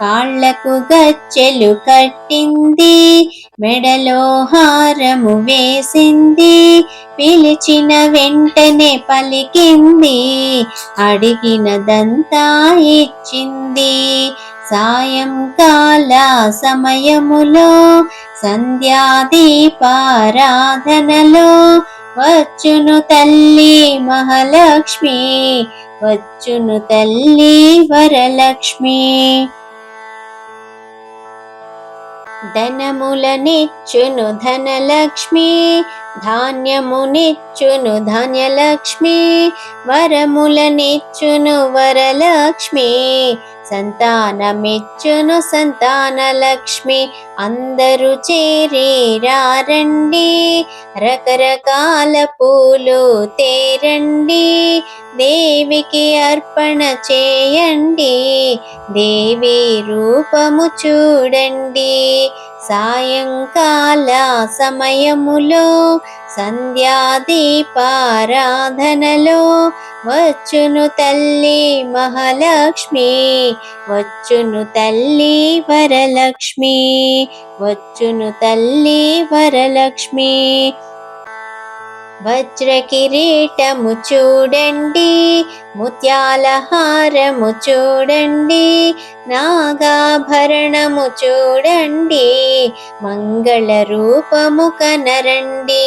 కాళ్ళకు గచ్చెలు కట్టింది మెడలో హారము వేసింది పిలిచిన వెంటనే పలికింది అడిగినదంతా ఇచ్చింది. సాయంకాల సమయములో సంధ్యాదీపారాధనలో వచ్చును తల్లి మహాలక్ష్మి వచ్చును తల్లి వరలక్ష్మి. ధనములనిచ్చును ధనలక్ష్మి ధాన్యమునిచ్చును ధాన్యలక్ష్మి వరములనిచ్చును వరలక్ష్మి సంతానమిచ్చును సంతానలక్ష్మి అందరూ చేరి రారండి రకరకాల పూలు తేరండి. దేవికి అర్పణ చేయండి. దేవి రూపము చూడండి. సాయంకాల సమయములో సంధ్యాదీపారాధనలో వచ్చును తల్లి మహాలక్ష్మి వచ్చును తల్లి వరలక్ష్మి వచ్చును తల్లి వరలక్ష్మి. వజ్ర కిరీటము చూడండి ముత్యాల హారము చూడండి నాగాభరణము చూడండి మంగళ రూపము కనరండి.